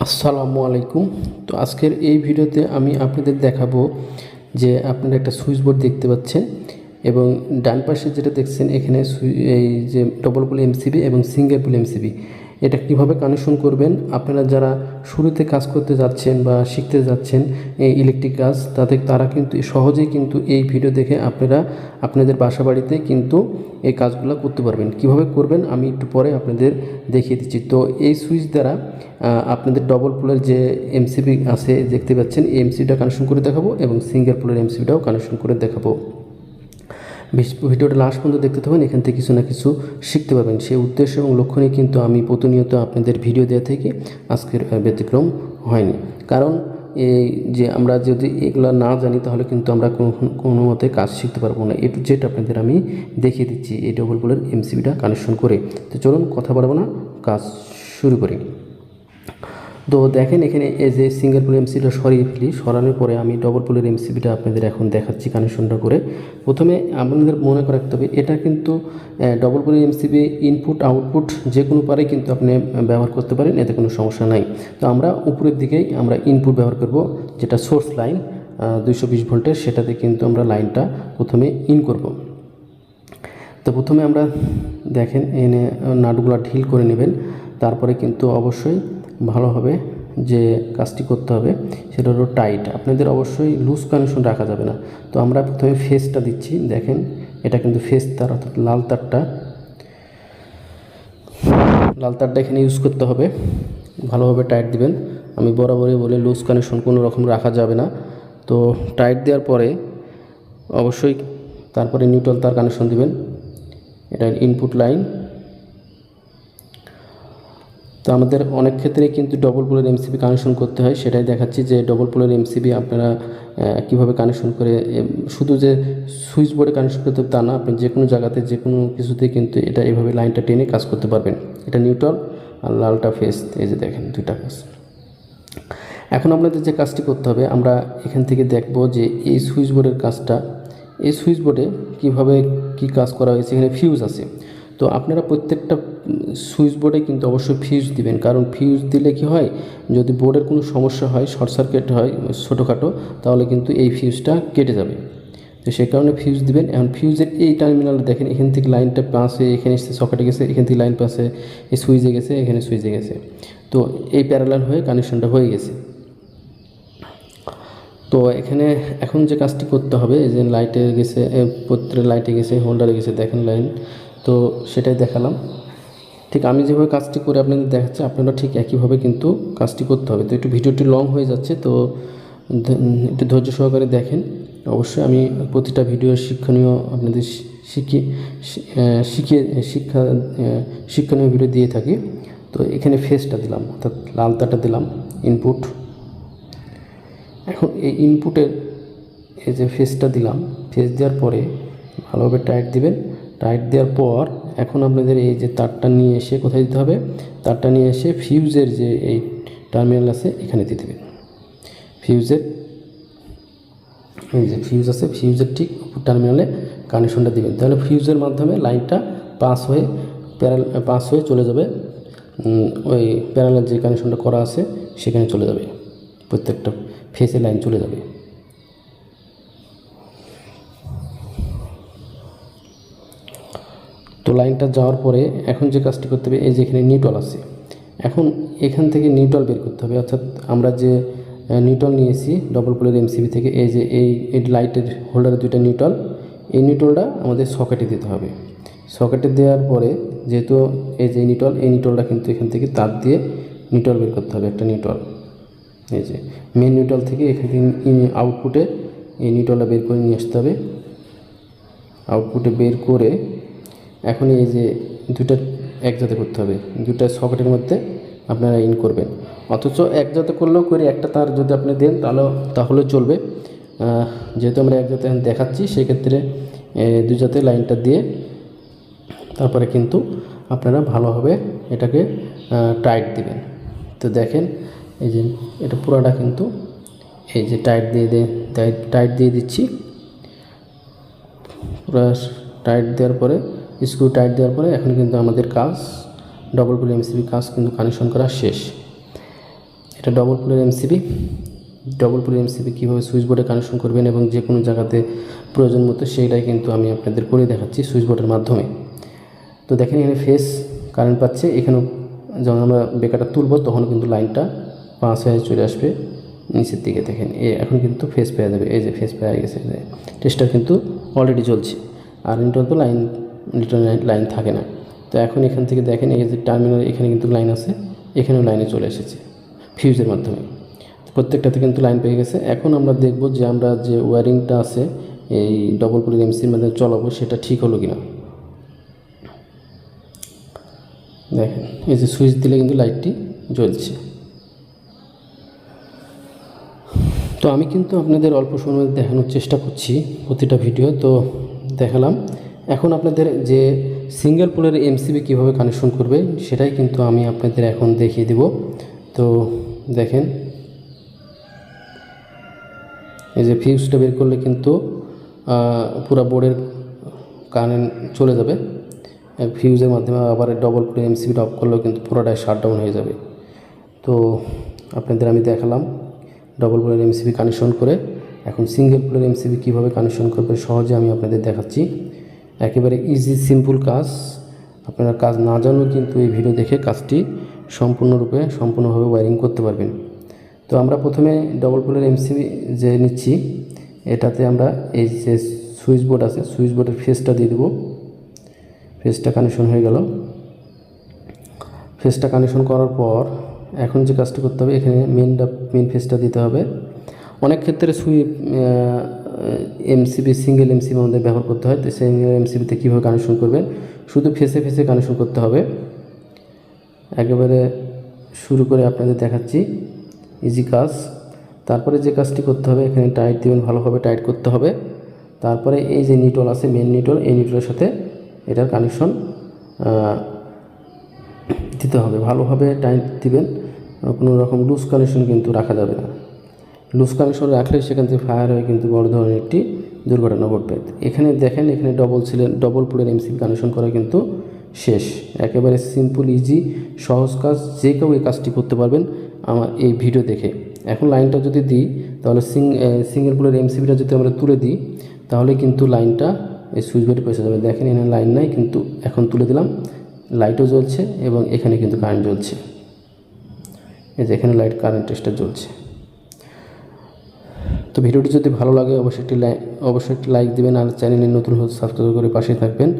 আসসালামু আলাইকুম। তো আজকের এই ভিডিওতে আমি আপনাদের দেখাবো যে আপনারা একটা সুইচ বোর্ড দেখতে পাচ্ছেন এবং ডান পাশে যেটা দেখছেন এখানে এই যে ডবল পুল এমসিবি এবং সিঙ্গেল পুল এমসিবি এটা কীভাবে কানেকশন করবেন? আপনারা যারা শুরুতে কাজ করতে যাচ্ছেন বা শিখতে যাচ্ছেন এই ইলেকট্রিক কাজ তাতে তারা কিন্তু সহজেই কিন্তু এই ভিডিও দেখে আপনারা আপনাদের বাসা বাড়িতে কিন্তু এই কাজগুলো করতে পারবেন। কীভাবে করবেন? আমি একটু পরে আপনাদের দেখিয়ে দিচ্ছি। তো এই সুইচ দ্বারা আপনাদের ডবল পোলের যে এমসিবি আছে, দেখতে পাচ্ছেন এই এমসিবিটা কানেকশন করে দেখাবো এবং সিঙ্গেল পোলের এমসিবিটাও কানেকশন করে দেখাবো। ভিডিওটা লাস্ট পর্যন্ত দেখতে থাকবেন এখান থেকে কিছু না কিছু শিখতে পারবেন। সেই উদ্দেশ্য এবং লক্ষ্য নিয়ে কিন্তু আমি প্রতিনিয়ত আপনাদের ভিডিও দেওয়া থেকে আজকের ব্যতিক্রম হয়নি। কারণ এই যে আমরা যদি এগুলো না জানি, তাহলে কিন্তু আমরা কোনো মতে কাজ শিখতে পারব না। এ টু জেড আপনাদের আমি দেখিয়ে দিচ্ছি, এই ডবল পোলের এমসিবিটা কানেকশন করে। তো চলুন কথা বাড়বো না, কাজ শুরু করি। তো দেখেন এখানে এই যে সিঙ্গেল পুল এমসিটা সরিয়ে ফেলি, সরানোর পরে আমি ডবল পুলের এমসিবিটা আপনাদের এখন দেখাচ্ছি কানেকশনটা করে। প্রথমে আপনাদের মনে করে রাখতে হবে, এটা কিন্তু ডবল পুলের এমসিবি ইনপুট আউটপুট যে কোনো পারে কিন্তু আপনি ব্যবহার করতে পারেন, এতে কোনো সমস্যা নাই। তো আমরা উপরের দিকেই আমরা ইনপুট ব্যবহার করব, যেটা সোর্স লাইন দুইশো বিশ ভোল্টের, সেটাতে কিন্তু আমরা লাইনটা প্রথমে ইন করব। তো প্রথমে আমরা দেখেন এনে নাটগুলো ঢিল করে নেবেন, তারপরে কিন্তু অবশ্যই ভালোভাবে যে কাজটি করতে হবে, সেটা হলো টাইট আপনাদের অবশ্যই লুজ কানেকশন রাখা যাবে না। তো আমরা প্রথমে ফেসটা দিচ্ছি, দেখেন, এটা কিন্তু ফেস তার, অর্থাৎ লাল তারটা। লাল তারটা এখানে ইউজ করতে হবে। ভালোভাবে টাইট দিবেন। আমি বরাবরই বলি লুজ কানেকশন কোনো রকম রাখা যাবে না। তো টাইট দেওয়ার পরে অবশ্যই তারপরে নিউট্রাল তার কানেকশন দিবেন। এটা ইনপুট লাইন তো আমাদের অনেক ক্ষেত্রে কিন্তু ডবল পোলের এমসিবি কানেকশন করতে হয়। সেটাই দেখাচ্ছি যে ডবল পোলের এমসিবি আপনারা কীভাবে কানেকশন করে শুধু যে সুইচ বোর্ডে কানেকশন করতে তা না, আপনি যে কোনো জায়গাতে যে কোনো কিছুতে কিন্তু এটা এভাবে লাইনটা টেনে কাজ করতে পারবেন। এটা নিউট্রাল আর লালটা ফেস এই যে দেখেন দুইটা ফেস এখন আপনাদের যে কাজটি করতে হবে, আমরা এখান থেকে দেখব যে এই সুইচ বোর্ডের কাজটা, এই সুইচ বোর্ডে কীভাবে কী কাজ করা হয়েছে, এখানে ফিউজ আছে। তো আপনারা প্রত্যেকটা সুইচ বোর্ডে কিন্তু অবশ্যই ফিউজ দিবেন। কারণ ফিউজ দিলে কি হয়, যদি বোর্ডের কোনো সমস্যা হয় শর্ট সার্কিট হয়, ছোটোখাটো, তাহলে কিন্তু এই ফিউজটা কেটে যাবে। তো সেই কারণে ফিউজ দিবেন। এখন ফিউজের এই টার্মিনাল দেখেন, এখান থেকে লাইনটা হয়ে এখানে এসে সকেটে গেছে, এখান থেকে লাইন পাশে এই সুইচে গেছে, এখানে সুইচে গেছে। তো এই প্যারালাল হয়ে কানেকশনটা হয়ে গেছে। তো এখানে এখন যে কাজটি করতে হবে যে লাইটে গেছে প্রত্যেক লাইটে গেছে হোল্ডারে গেছে, দেখেন লাইন তো সেটাই দেখালাম। ঠিক আমি যেভাবে কাজটি করে আপনাদের দেখাচ্ছি, আপনারা ঠিক একইভাবে কিন্তু কাজটি করতে হবে। তো একটু ভিডিওটি লং হয়ে যাচ্ছে, তো একটু ধৈর্য সহকারে দেখেন। অবশ্যই আমি প্রতিটা ভিডিও শিক্ষণীয় আপনাদের শিখিয়ে শিখিয়ে শিক্ষা শিক্ষণীয় ভিডিও দিয়ে থাকি। তো এখানে ফেসটা দিলাম, অর্থাৎ লাল তারটা দিলাম ইনপুট এখন এই ইনপুটের এই যে ফেসটা দিলাম ফেস দেওয়ার পরে ভালোভাবে টাইট দিবেন। টাইট দেওয়ার পর এখন আপনাদের এই যে তারটা নিয়ে এসে কোথায় দিতে হবে? তারটা নিয়ে এসে ফিউজের যে এই টার্মিনাল আছে, এখানে দিয়ে দেবেন। ফিউজের এই যে ফিউজ আছে ফিউজের ঠিক টার্মিনালে কানেকশনটা দিবেন। তাহলে ফিউজের মাধ্যমে লাইনটা পাস হয়ে প্যারাল পাস হয়ে চলে যাবে। ওই প্যারালাল যে কানেকশনটা করা আছে, সেখানে চলে যাবে। প্রত্যেকটা ফেসে লাইন চলে যাবে। তো লাইনটা যাওয়ার পরে এখন যে কাজটি করতে হবে, এই যে এখানে নিউট্রাল আছে। এখন এখান থেকে নিউটল বের করতে হবে। অর্থাৎ আমরা যে নিউট্রাল নিয়েছি ডবল পোলের এমসিবি থেকে, এই যে এই লাইটের হোল্ডারের দুইটা নিউট্রাল, এই নিউটলটা আমাদের সকেটে দিতে হবে। সকেটে দেওয়ার পরে যেহেতু এই যে নিউট্রাল, এই নিউট্রালটা কিন্তু এখান থেকে তার দিয়ে নিউট্রাল বের করতে হবে একটা নিউট্রাল। এই যে মেন নিউট্রাল থেকে এখান থেকে আউটপুটে এই নিউট্রালটা বের করে নিয়ে আসতে হবে। আউটপুটে বের করে এখন এই যে দুটা একসাথে করতে হবে। দুটা সকেটের মধ্যে আপনারা ইন করবেন। অথচ একসাথে করলেও করে একটা তার যদি আপনি দেন তাহলে তাহলে চলবে। যেহেতু আমরা এখন দেখাচ্ছি, সেক্ষেত্রে দুই জাতে লাইনটা দিয়ে তারপরে কিন্তু আপনারা ভালোভাবে এটাকে টাইট দিবেন। তো দেখেন, এই যে এটা পুরাটা কিন্তু এই যে টাইট দিয়ে দিয়ে টাইট দিয়ে দিচ্ছি। পুরো টাইট দেওয়ার পরে স্ক্রু টাইট দেওয়ার পরে এখন কিন্তু আমাদের কাজ ডবল পুল এমসিবি কাজ কিন্তু কানেকশন করা শেষ। এটা ডবল পুলের এমসিবি ডবল পুলের এমসিবি কীভাবে সুইচ বোর্ডে কানেকশন করবেন এবং যে কোনো জায়গাতে প্রয়োজন মতো সেইটাই কিন্তু আমি আপনাদের করে দেখাচ্ছি সুইচ বোর্ডের মাধ্যমে। তো দেখেন এখানে ফেস কারেন্ট পাচ্ছে, এখানেও যখন আমরা বেকারটা তুলবো তখন কিন্তু লাইনটা পাঁচ হয়ে চলে আসবে। নিচের দিকে দেখেন, এ এখন কিন্তু ফেস পেয়ে যাবে, এই যে ফেস পেয়ে গেছে টেস্টটা কিন্তু অলরেডি চলছে। আর নিউট্রাল তো লাইন নিউট্রাল লাইন থাকে না। তো এখন এখান থেকে দেখেন, এই যে টার্মিনাল এখানে কিন্তু লাইন আছে। এখানেও লাইনে চলে এসেছে ফিউজের মাধ্যমে। প্রত্যেকটাতে কিন্তু লাইন পেয়ে গেছে। এখন আমরা দেখব যে আমরা যে ওয়ারিংটা আছে, এই ডবল পুলির এমসির মধ্যে চলাবো, সেটা ঠিক হলো কিনা। দেখেন, এই যে সুইচ দিলে কিন্তু লাইটটি জ্বলছে। তো আমি কিন্তু আপনাদের অল্প সময় দেখানোর চেষ্টা করছি প্রতিটা ভিডিও তো দেখালাম। এখন আপনাদের যে সিঙ্গেল পোলের এমসিবি কীভাবে কানেকশন করবে, সেটাই কিন্তু আমি আপনাদের এখন দেখিয়ে দেব। তো দেখেন, এই যে ফিউজটা বের করলে কিন্তু পুরো বোর্ডের কারেন্ট চলে যাবে। ফিউজের মাধ্যমে আবার ডবল করে এমসিবিটা অফ করলেও কিন্তু পুরোটাই শাটডাউন হয়ে যাবে। তো আপনাদের আমি দেখালাম ডবল পোলের এমসিবি কানেকশন করে। এখন সিঙ্গেল পোলের এমসিবি কীভাবে কানেকশন করবে, সহজে আমি আপনাদের দেখাচ্ছি। একেবারে ইজি সিম্পল কাজ। আপনারা কাজ না জানলেও কিন্তু এই ভিডিও দেখে কাজটি সম্পূর্ণরূপে, সম্পূর্ণভাবে ওয়ারিং করতে পারবেন। তো আমরা প্রথমে ডবল পোলের এমসিবি যে নিচ্ছি, এটাতে আমরা এই যে সুইচ বোর্ড আছে সুইচ বোর্ডের ফেসটা দিয়ে দেবো। ফেসটা কানেকশন হয়ে গেল। ফেসটা কানেকশন করার পর এখন যে কাজটা করতে হবে, এখানে মেনটা মেন ফেসটা দিতে হবে। অনেক ক্ষেত্রে সুই এমসিবি সিঙ্গেল এমসিবি আমাদের ব্যবহার করতে হয়। তো সিঙ্গেল এমসিবিতে কীভাবে কানেকশন করবেন? শুধু ফেসে ফেসে কানেকশন করতে হবে। একেবারে শুরু করে আপনাদের দেখাচ্ছি। ইজি কাজ। তারপরে যে কাজটি করতে হবে, এখানে টাইট দেবেন, ভালোভাবে টাইট করতে হবে। তারপরে এই যে নিটল আছে মেন নিটল এই নিটলের সাথে এটার কানেকশন দিতে হবে। ভালোভাবে টাইট দিবেন। কোনো রকম লুজ কানেকশন কিন্তু রাখা যাবে না। লুজ কানেকশন রাখলে সেখান থেকে ফায়ার হয়ে কিন্তু বড় ধরনের একটি দুর্ঘটনা ঘটবে। এখানে দেখেন, এখানে ডবল ছিলেন ডবল পুলের এমসি কানেকশন করা কিন্তু শেষ। একেবারে সিম্পল ইজি সহজ কাজ, যে কেউ এই কাজটি করতে পারবেন আমার এই ভিডিও দেখে। এখন লাইনটা যদি দিই, তাহলে সিং সিঙ্গেল পুলের এমসিবিটা যদি আমরা তুলে দিই, তাহলে কিন্তু লাইনটা এই সুইচ বোর্ডে পৌঁছে যাবে। দেখেন, এখানে লাইন নাই, কিন্তু এখন তুলে দিলাম। লাইটও জ্বলছে এবং এখানে কিন্তু কারেন্ট জ্বলছে। এই যে এখানে লাইট কারেন্ট টেস্টার জ্বলছে। তো ভিডিওটি যদি ভালো লাগে, অবশ্যই একটি লাইক অবশ্যই একটি লাইক দেবেন আর চ্যানেলে নতুন সাবস্ক্রাইব করে পাশে থাকবেন।